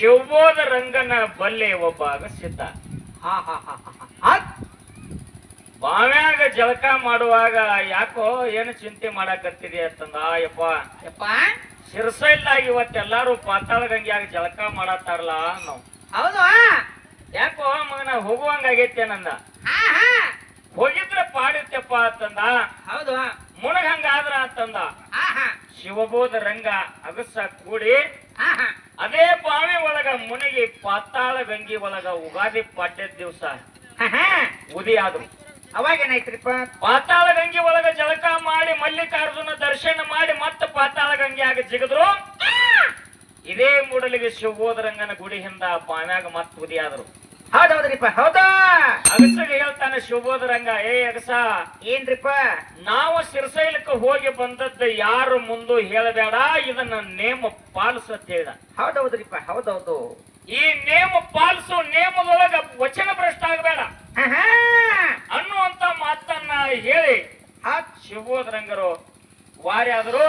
ಶಿವಬೋಧ ರಂಗನ ಬಲ್ಲೆ ಒಬ್ಬ. ಆತ್. ಬಾವ್ಯಾಗ ಜಳಕ ಮಾಡುವಾಗ ಯಾಕೋ ಏನು ಚಿಂತೆ ಮಾಡಾಕತ್ತಿದೆ ಅಂತಂದ ಯಪ್ಪ ಯಪ್ಪ. ಶಿರಸೈಲ್ದಾಗ ಇವತ್ತೆಲ್ಲಾರು ಪಾತಾಳ ಗಂಗ್ಯಾಗ ಜಳಕ ಮಾಡತ್ತಾರಲ್ಲ ನಾವು ಹೌದು. ಯಾಕೋ ಮಗನ ಹೋಗುವಂಗಾಗೈತೆ ನಂದ. ಹೋಗಿದ್ರೆ ಪಾಡಿತ್ತಪ್ಪ ಅಂತಂದ. ಹೌದು. ಮುಣಗಂಗಾದ್ರ ಅಂತಂದ. ಹಾ ಹಾ. ಶಿವಬೋಧ ರಂಗ ಅಗಸ ಕೂಡಿ ಅದೇ ಬಾವಿ ಒಳಗ ಮುನಗಿ ಪಾತಾಳ ಗಂಗಿ ಒಳಗ ಉಗಾದಿ ಪಾಟ್ಯದ ದಿವಸ. ಉದಿ ಆದ್ರು. ಅವಾಗ ಏನಾಯ್ತ್ರಿಪ್ಪ? ಪಾತಾಳ ಗಂಗೆ ಒಳಗ ಜಳಕ ಮಾಡಿ ಮಲ್ಲಿಕಾರ್ಜುನ ದರ್ಶನ ಮಾಡಿ ಮತ್ತೆ ಪಾತಾಳ ಗಂಗೆಯಾಗ ಜಿಗದ್ರು. ಇದೇ ಮೂಡಲಿಗೆ ಶಿವೋದರಂಗನ ಗುಡಿ ಹಿಂದ ಬಾವ್ಯಾಗ ಮತ್ತೆ ಉದಿ ಆದ್ರು. ಹೌದೌದ್ರಿಪ್ಪ ಹೌದಾ? ಅಗಸಗೆ ಹೇಳ್ತಾನೆ ಶಿವಬೋಧ ರಂಗ ಏ ಅಗಸ. ಏನ್ರಿಪ್ಪ? ನಾವು ಸಿರಸೈಲಕ್ಕೆ ಹೋಗಿ ಬಂದದ್ದು ಯಾರು ಮುಂದೆ ಹೇಳಬೇಡ. ಇದನ್ನ ನೇಮ ಪಾಲಿಸು ಅಂತ ಹೇಳ್ದ ಹೌದ್ ಹೌದ್ರಿಪ್ಪ ಹೌದೌದು. ಈ ನೇಮ ಪಾಲಿಸು ನೇಮದೊಳಗ ವಚನ ಭ್ರಷ್ಟ ಆಗಬೇಡ. ಅನ್ನುವಂತ ಮಾತನ್ನ ಹೇಳಿ. ಆ ಶಿವಬೋಧರಂಗರು ವಾರಿ ಆದರು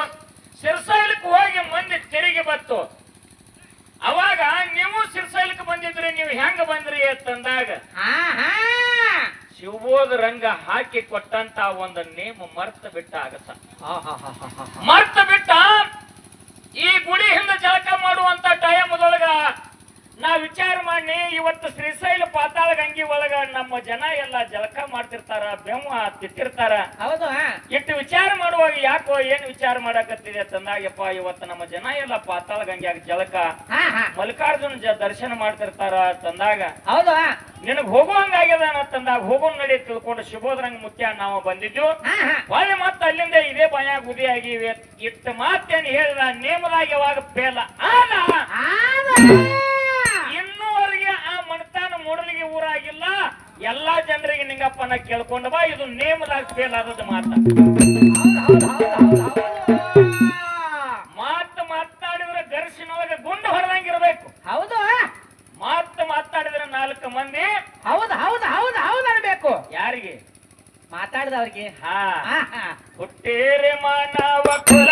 ಸಿರ್ಸೈಲಕ್ಕೆ ಹೋಗಿ ಮಂದಿ ತೆರಿಗೆ ಬತ್ತು. ಅವಾಗ ನೀವು ಸಿರ್ಸೈಲಕ್ಕೆ ಬಂದಿದ್ರಿ ನೀವು ಹೆಂಗ ಬಂದ್ರಿ ಅಂತಂದಾಗ. ಶಿವಬೋಧ ರಂಗ ಹಾಕಿ ಕೊಟ್ಟಂತ ಒಂದು ನೇಮ ಮರ್ತ ಬಿಟ್ಟ ಹಾ ಮರ್ತ ಬಿಟ್ಟ ಈ ಗುಡಿ ಹಿಂದೆ ಜಳಕ ಮಾಡುವಂತ ಟೈಮದೊಳಗ ನಾ ವಿಚಾರ ಮಾಡಿ ಇವತ್ತು ಶ್ರೀಶೈಲ ಪಾತಾಳ ಗಂಗಿ ಒಳಗ ನಮ್ಮ ಜನ ಎಲ್ಲ ಜಲಕ ಮಾಡ್ತಿರ್ತಾರ ಬೆಮ್ಮ ತಿತ್ತಿರ್ತಾರ. ಹೌದು ಇಟ್ಟು ವಿಚಾರ ಮಾಡುವಾಗ ಯಾಕೋ ಏನ್ ವಿಚಾರ ಮಾಡಕತ್ತಿದೆ ತಂದಾಗಪ್ಪ ಇವತ್ತು ನಮ್ಮ ಜನ ಎಲ್ಲ ಪಾತಾಳ ಗಂಗ್ಯಾಗ ಜಲಕ ಮಲ್ಲಿಕಾರ್ಜುನ ಜ ದರ್ಶನ ಮಾಡ್ತಿರ್ತಾರ ತಂದಾಗ ಹೌದು ನಿನಗ್ ಹೋಗುವಂಗಾಗ್ಯದ ಅಂತಂದಾಗ ಹೋಗೋನ್ ನಡಿ ತಿಳ್ಕೊಂಡು ಶುಭೋದ್ರಂಗ ಮುಖ್ಯ ನಾವು ಬಂದಿದ್ದು ಒಳ್ಳೆ ಮತ್ತ ಅಲ್ಲಿಂದ ಇದೇ ಭಯ ಗುದಿ ಆಗಿವೆ. ಇಟ್ಟ ಮಾತೇನ್ ಹೇಳಿದ ನೇಮದಾಗಿ ಯಾವಾಗ ಫೇಲ ಆದ ಆದ. ಇನ್ನೂವರೆಗೆ ಆ ಮಣತಾನ ಊರಾಗಿಲ್ಲ ಎಲ್ಲಾ ಜನರಿಗೆ ನಿಂಗಪ್ಪನ ಕೇಳ್ಕೊಂಡು ಬಾ ಇದು ನೇಮದಾಗ ಫೇಲ್ ಆದದ ಮಾತ. ಮಾತು ಮಾತಾಡಿದ್ರೆ ಗರ್ಸಿನೊಳಗೆ ಗುಂಡು ಹೊರದಂಗಿರ್ಬೇಕು ಹೌದು. ಮಾತು ಮಾತಾಡಿದ್ರೆ ನಾಲ್ಕು ಮಂದಿ. ಹೌದು ಹೌದು ಹೌದು ಹೌದು ಅನ್ಬೇಕು. ಯಾರಿಗೆ? ಮಾತಾಡಿದವ್ರಿಗೆ. ಹಾ. ಹುಟ್ಟೇರೆ ಮಾನವ ಕುಲ